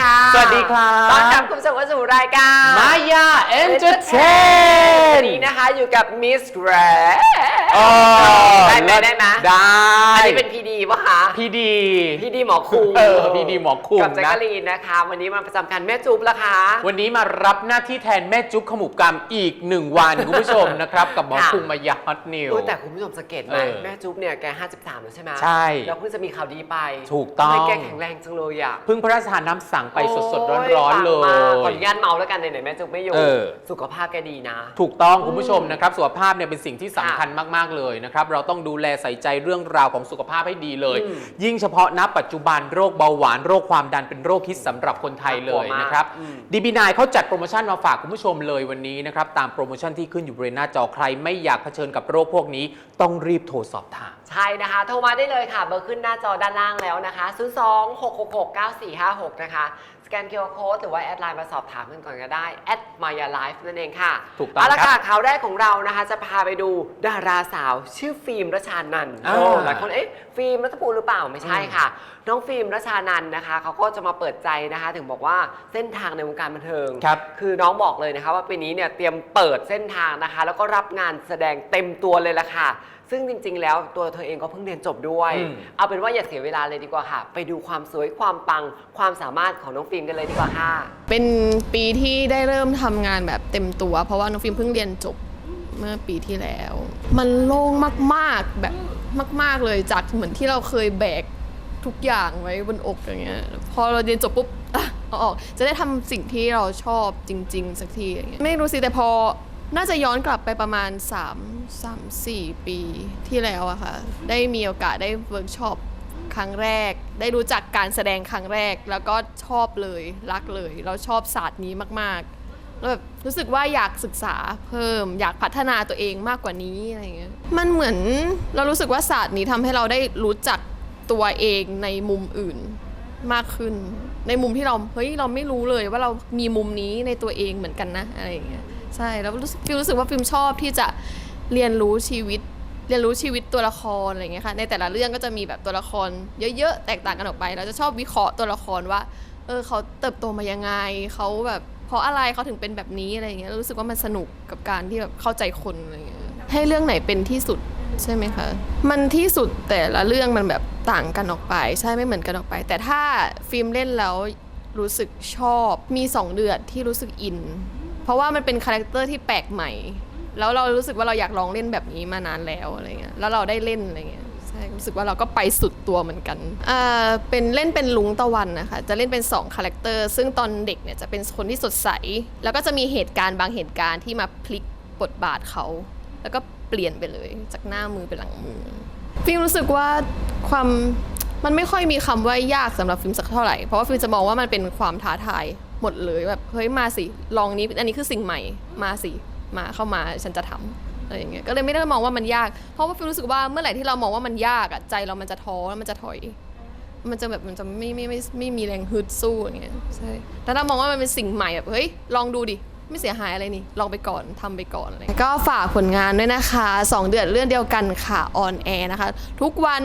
ค่ะสวัสดีครับต้อนรับคุณผู้ชมเข้าสู่รายการมายาเอนเตอร์เทวันนนี้นะคะอยู่กับมิสแกรได้ไหมได้ไหมได้ อันนี้เป็นพีดีปะคะพี่ดีพีดีหมอคุงเออพี่ดีหมอคุงกับแจ๊กนะกะลีนนะคะ วันนี้มาประจำการแม่จุ๊บละคะวันนี้มารับหน้าที่แทนแม่จุ๊บขมุกกรรมอีกหนึ่งวันคุณผู้ชมนะครับกับหมอค่ะคุงมายาฮอตนิวอุ๊ยแต่คุณผู้ชมสังเกตไหมเออแม่จุ๊บเนี่ยแก53แล้วใช่ไหมใช่แล้วเพิ่งจะมีข่าวดีไป ถูกต้องทำไมแกแข็งแรงจังเลยอะเพิ่งพระราชทานน้ำสั่งไปสดๆร้อนๆเลโยปังมากขออนุยญาตเมาแล้วกันไหนๆแม่จุ๊บไม่อยู่ เออ สุขภาพแกดีนะ ถูกต้องคุณผู้ชมนะครับสุขภาพเนี่ยเป็นสิ่งที่สำคัญมาก ๆ เลยนะครับ เราต้องดูแลใส่ใจเรื่องราวของสุขภาพให้ดีเลย อืมยิ่งเฉพาะณปัจจุบันโรคเบาหวานโรคความดันเป็นโรคฮิตสำหรับคนไทยเลยนะครับอืม ดีบีนายเขาจัดโปรโมชั่นมาฝากคุณผู้ชมเลยวันนี้นะครับ ตามโปรโมชั่นที่ขึ้นอยู่บริเวณหน้าจอใคร ไม่อยากเผชิญกับโรคพวกนี้ ต้องรีบโทรสอบถาม ใช่นะคะ โทรมาได้เลยค่ะ เบอร์ขึ้นหน้าจอด้านล่างแล้วนะคะ 0 2 6 6 6 9 4 5 6 นะคะ สแกน QR Code หรือว่าแอดไลน์มาสอบถามกันก่อนก็ได้แอด Maya Life นั่นเองค่ะถูกต้องเอาละครัค่ะบข่าวแรกของเรานะคะ จะพาไปดูดาราสาวชื่อฟิล์มรัชานันท์อ่า โอ้หลายคนเอ๊ะฟิล์มรัฐภูมิหรือเปล่าไม่ใช่ค่ะ น้องฟิล์มรัชานันท์นะคะเขาก็จะมาเปิดใจนะคะ ถึงบอกว่าเส้นทางในวงการบันเทิง ครับ คือน้องบอกเลยนะคะว่าปีนี้เนี่ยเตรียมเปิดเส้นทางนะคะ แล้วก็รับงานแสดงเต็มตัวเลยละค่ะ ซึ่งจริง ๆ แล้วตัวเธอเองก็เพิ่งเรียนจบด้วย อืม เอาเป็นว่าอย่าเสียเวลาเลยดีกว่าค่ะ ไปดูความสวยความปังความสามารถของน้องฟิล์มกันเลยดีกว่าค่ะ เป็นปีที่ได้เริ่มทำงานแบบเต็มตัว เพราะว่าน้องฟิล์มเพิ่งเรียนจบเมื่อปีที่แล้ว มันโล่งมากๆแบบมาก ๆเลยจากเหมือนที่เราเคยแบกทุกอย่างไว้บนอกอย่างเงี้ยพอเราเรียนจบปุ๊บอะเอาออกจะได้ทำสิ่งที่เราชอบจริง ๆ สักทีอย่างเงี้ยไม่รู้สิแต่พอ น่าจะย้อนกลับไปประมาณ 3 3 4 ปีที่แล้วอะค่ะ ได้มีโอกาสได้เวิร์กช็อปครั้งแรก ได้รู้จักการแสดงครั้งแรก แล้วก็ชอบเลยรักเลย เราชอบศาสตร์นี้มากๆ แล้วแบบรู้สึกว่าอยากศึกษาเพิ่ม อยากพัฒนาตัวเองมากกว่านี้อะไรเงี้ย มันเหมือนเรารู้สึกว่าศาสตร์นี้ทำให้เราได้รู้จักตัวเองในมุมอื่นมากขึ้น ในมุมที่เราเฮ้ยเราไม่รู้เลยว่าเรามีมุมนี้ในตัวเองเหมือนกันนะอะไรอย่างเงี้ย ใช่แล้วรู้สึกฟิลรู้สึกว่าฟิล์มชอบที่จะเรียนรู้ชีวิต เรียนรู้ชีวิตตัวละครอะไรเงี้ยค่ะในแต่ละเรื่องก็จะมีแบบตัวละคร เยอะๆแตกต่างกันออกไป เราจะชอบวิเคราะห์ตัวละครว่า เออเขาเติบโตมายังไงเขาแบบเพราะอะไรเขาถึงเป็นแบบนี้อะไรเงี้ยรู้สึกว่ามันสนุกกับการที่แบบเข้าใจคนอะไรเงี้ยให้เรื่องไหนเป็นที่สุดใช่ไหมคะ มันที่สุดแต่ละเรื่องมันแบบต่างกันออกไป ใช่ไม่เหมือนกันออกไป แต่ถ้าฟิล์มเล่นแล้วรู้สึกชอบมีสองเดือนที่รู้สึกอิน เพราะว่ามันเป็นคาแรคเตอร์ที่แปลกใหม่ แล้วเรารู้สึกว่าเราอยากลองเล่นแบบนี้มานานแล้วอะไรเงี้ยแล้วเราได้เล่นอะไรเงี้ยใช่รู้สึกว่าเราก็ไปสุดตัวเหมือนกันอ่าเป็นเล่นเป็นลุงตะวันนะคะจะเล่นเป็น2คาแรคเตอร์ซึ่งตอนเด็กเนี่ยจะเป็นคนที่สดใส แล้วก็จะมีเหตุการณ์บางเหตุการณ์ที่มาพลิกบทบาทเขา แล้วก็เปลี่ยนไปเลยจากหน้ามือเป็นหลังมือฟิล์มรู้สึกว่าความมันไม่ค่อยมีคำว่ายากสำหรับฟิล์มสักเท่าไหร่เพราะว่าฟิล์มจะมองว่ามันเป็นความท้าทาย หมดเลยแบบเฮ้ยมาสิลองนี้อันนี้คือสิ่งใหม่มาสิมาเข้ามาฉันจะทำอะไรอย่างเงี้ยก็เลยไม่ได้มองว่ามันยาก เพราะว่าฟิลรู้สึกว่าเมื่อไหร่ที่เรามองว่ามันยากอะใจเรามันจะท้อแล้วมันจะถอย มันจะแบบมันจะไม่ไม่ไม่ไม่มีแรงฮึดสู้อย่างเงี้ยใช่แต่ถ้ามองว่ามันเป็นสิ่งใหม่แบบเฮ้ยลองดูดิไม่เสียหายอะไรนี่ลองไปก่อนทำไปก่อนอะไรก็ฝากผลงานด้วยนะคะ 2 เดือนเรื่องเดียวกันค่ะออนแอร์นะคะ ทุกวัน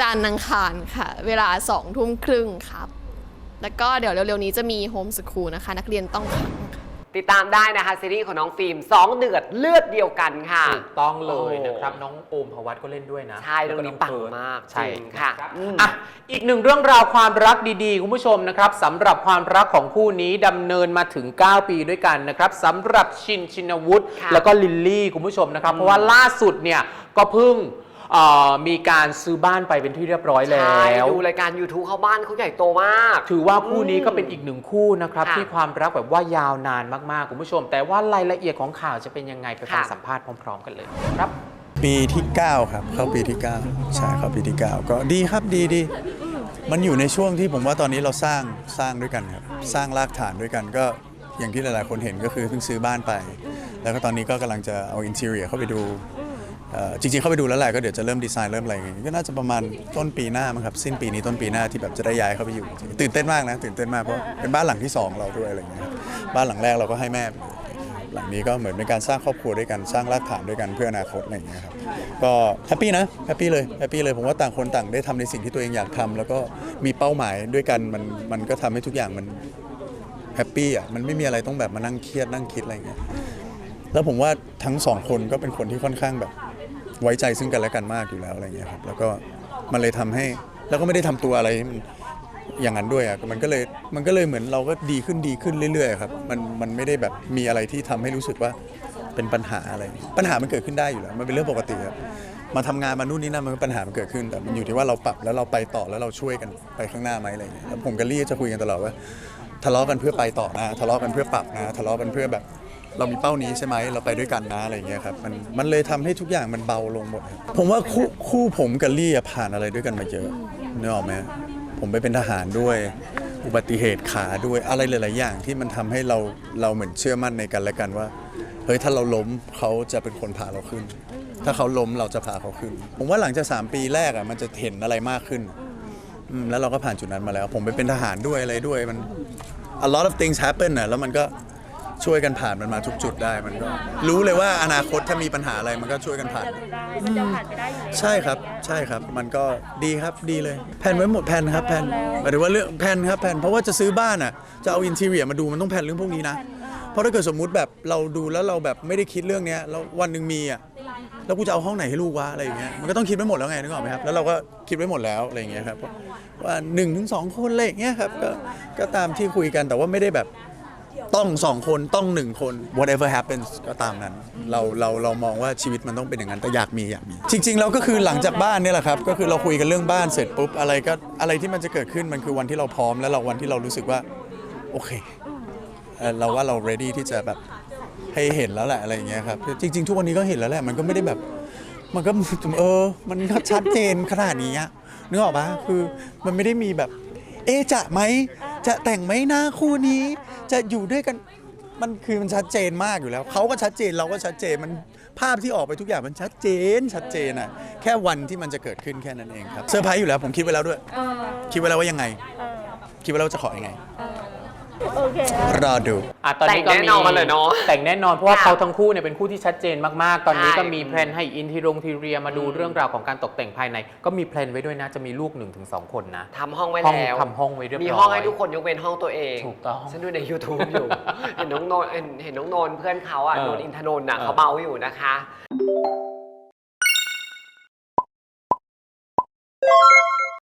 จันทร์อังคารค่ะ เวลา2ทุ่มครึ่งครับ แล้วก็เดี๋ยวเร็วๆนี้จะมีโฮมสคูลนะคะ นักเรียนต้องขังค่ะติดตามได้นะคะ ซีรีส์ของน้องฟิล์มสองเดือดเลือดเดียวกันค่ะ ถูกต้องเลยโอ้นะครับน้องโอมพวัตก็เล่นด้วยนะใช่เรื่องนี้แล้วปังมากใช่จริงค่ะรับอืม อะอีกหนึ่งเรื่องราวความรักดีๆ คุณผู้ชมนะครับสำหรับความรักของคู่นี้ดำเนินมาถึง 9 ปีด้วยกันนะครับสำหรับชินชินวุฒิค่ะแล้วก็ลิลลี่คุณผู้ชมนะครับ เพราะว่าล่าสุดเนี่ยก็เพิ่ง เอ่อมีการซื้อบ้านไปเป็นที่เรียบร้อยแล้ใช่ว ดูรายการ YouTube เขาบ้านเขาใหญ่โตมาก ถือว่าคู่นี้ก็เป็นอีกหนึ่งคู่นะครับ ค่ะที่ความรักแบบว่ายาวนานมากๆ คุณผู้ชม แต่ว่ารายละเอียดของข่าวจะเป็นยังไงไปฟังค่ะ สัมภาษณ์พร้อม ๆ กันเลยครับ ปีที่ 9 ครับ เข้าปีที่ 9 ใช่เข้าปีที่ 9 ก็ดีครับดีดีมันอยู่ในช่วงที่ผมว่าตอนนี้เราสร้างสร้างด้วยกันครับ สร้างรากฐานด้วยกันก็อย่างที่หลายๆ คนเห็นก็คือเพิ่งซื้อบ้านไป แล้วก็ตอนนี้ก็กำลังจะเอาอินเทอร์เข้าไปดูเอ่อ จริงๆเข้าไปดูแล้วแหละก็เดี๋ยวจะเริ่มดีไซน์เริ่มอะไรอย่างงี้ก็น่าจะประมาณต้นปีหน้ามั้งครับสิ้นปีนี้ต้นปีหน้าที่แบบจะได้ย้ายเข้าไปอยู่ตื่นเต้นมากนะตื่นเต้นมากเพราะเป็นบ้านหลังที่สองเราด้วยอะไรอย่างเงี้ยบ้านหลังแรกเราก็ให้แม่หลังนี้ก็เหมือนเป็นการสร้างครอบครัวด้วยกันสร้างรากฐานด้วยกันเพื่ออนาคตอะไรอย่างเงี้ยครับก็แฮปปี้นะแฮปปี้เลยแฮปปี้เลยผมว่าต่างคนต่างได้ทำในสิ่งที่ตัวเองอยากทำแล้วก็มีเป้าหมายด้วยกันมันมันก็ทำให้ทุกอย่างมันแฮปปี้อะมันไม่มีอะไรต้องแบบมานั่งเครียดนั่งคิดอะไรอย่างเงี้ยแล้วผมว่าทั้งสองคนก็เป็นคนที่ค่อนข้างแบบ ไว้ใจซึ่งกันและกันมากอยู่แล้วอะไรเงี้ยครับแล้วก็มันเลยทำให้แล้วก็ไม่ได้ทำตัวอะไรอย่างนั้นด้วยอะมันก็เลยมันก็เลยเหมือนเราก็ดีขึ้นดีขึ้นเรื่อยๆครับมันมันไม่ได้แบบมีอะไรที่ทำให้รู้สึกว่าเป็นปัญหาอะไร ปัญหามันเกิดขึ้นได้อยู่แล้วมันเป็นเรื่องปกติครับมาทำงานมานู่นนี่นั่นมันก็ปัญหามันเกิดขึ้น แต่มันอยู่ที่ว่าเราปรับแล้วเราไปต่อแล้วเราช่วยกันไปข้างหน้าไหมอะไรเงี้ยแล้วผมกับลี่จะคุยกันตลอดว่าทะเลาะกันเพื่อไปต่อนะทะเลาะกันเพื่อปรับนะทะเลาะกันเพื่อแบบ เรามีเป้านี้ใช่ไหมเราไปด้วยกันนะอะไรอย่างเงี้ยครับมันมันเลยทำให้ทุกอย่างมันเบาลงหมดครับผมว่าคู่คู่ผมกับลี่อะผ่านอะไรด้วยกันมาเยอะนึกออกไหมผมไปเป็นทหารด้วย อุบัติเหตุขาด้วยอะไรหลาย ๆ อย่างที่มันทำให้เราเราเหมือนเชื่อมั่นในกันและกันว่าเฮ้ยถ้าเราล้มเขาจะเป็นคนพาเราขึ้น ถ้าเขาล้มเราจะพาเขาขึ้น ผมว่าหลังจากสามปีแรกอะมันจะเห็นอะไรมากขึ้นอืมแล้วเราก็ผ่านจุดนั้นมาแล้ว ผมไปเป็นทหารด้วยอะไรด้วยมัน a lot of things happen น่ะแล้วมันก็ ช่วยกันผ่านมันมาทุกจุดได้มันก็รู้เลยว่าอนาคตถ้ามีปัญหาอะไรมันก็ช่วยกันผ่านได้มันจะผ่านไปได้อยู่แล้วใช่ครับใช่ครับมันก็ดีครับดีเลยแผนไว้หมดแผนครับแผนหมายถึงว่าเรื่องแผนครับแผนเพราะว่าจะซื้อบ้านอะจะเอาอินทีเรียมาดูมันต้องแผนเรื่องพวกนี้นะเพราะถ้าเกิดสมมุติแบบเราดูแล้วเราแบบไม่ได้คิดเรื่องเนี้ยแล้ววันหนึ่งมีอะแล้วกูจะเอาห้องไหนให้ลูกวะอะไรอย่างเงี้ยมันก็ต้องคิดไว้หมดแล้วไงนึกออกไหมครับแล้วเราก็คิดไว้หมดแล้วอะไรอย่างเงี้ยครับว่าหนึ่งถึงสองคนอะไรอย่างเงี้ยครับก็ก็ตามที่คุยกันแต่ว่าไม่ได้แบบ ต้องสองคนต้องหนึ่งคน whatever happens ก็ตามนั้น เราเราเรามองว่าชีวิตมันต้องเป็นอย่างนั้นแต่อยากมีอยากมี จริง ๆ เราก็คือหลังจากบ้านเนี่ยแหละครับ ก็คือเราคุยกันเรื่องบ้านเสร็จปุ๊บอะไรก็อะไรที่มันจะเกิดขึ้นมันคือวันที่เราพร้อมแล้วเราวันที่เรารู้สึกว่า โอเคเอ่อเราว่าเรา ready ที่จะแบบให้เห็นแล้วแหละอะไรอย่างเงี้ยครับจริง ๆ ทุกวันนี้ก็เห็นแล้วแหละมันก็ไม่ได้แบบ มันก็ เออ มันก็ชัดเจนขนาดนี้อะนึกออกปะคือมันไม่ได้มีแบบ เอะจะไหม จะแต่งไหมหน้าคู่นี้ จะอยู่ด้วยกันมันคือมันชัดเจนมากอยู่แล้วเขาก็ชัดเจนเราก็ชัดเจนมันภาพที่ออกไปทุกอย่างมันชัดเจน ชัดเจนอะแค่วันที่มันจะเกิดขึ้นแค่นั้นเองครับเซอร์ไพรส์อยู่แล้วผมคิดไว้แล้วด้วยเออคิดไว้แล้วว่ายังไงเออคิดไว้แล้วว่าจะขอยังไง โอเครอดู อะตอนนี้ก็แต่งแน่นอนเลยเนอะแต่งแน่นอนเพราะว่าค่ะเขาทั้งคู่เนี่ยเป็นคู่ที่ชัดเจนมากๆ ตอนนี้ใช่ก็มีแพลนให้อินทีรงทีเรียมาดูเรื่องราวของการตกแต่งภายใน ก็มีแพลนไว้ด้วยนะจะมีลูก1นถึงสคนนะทำห้องไว้ห้องแล้วทำห้องไว้เรียบร้อย มีห้องให้ทุกคนยกเว้นห้องตัวเองถูกต้องฉันดูใน YouTube อยู่ เห็นน้องโนนเห็นเห็นน้องโนนเพื่อนเขาอะเออโนนอินทนนท์อะเออ เขาเมาอยู่นะคะ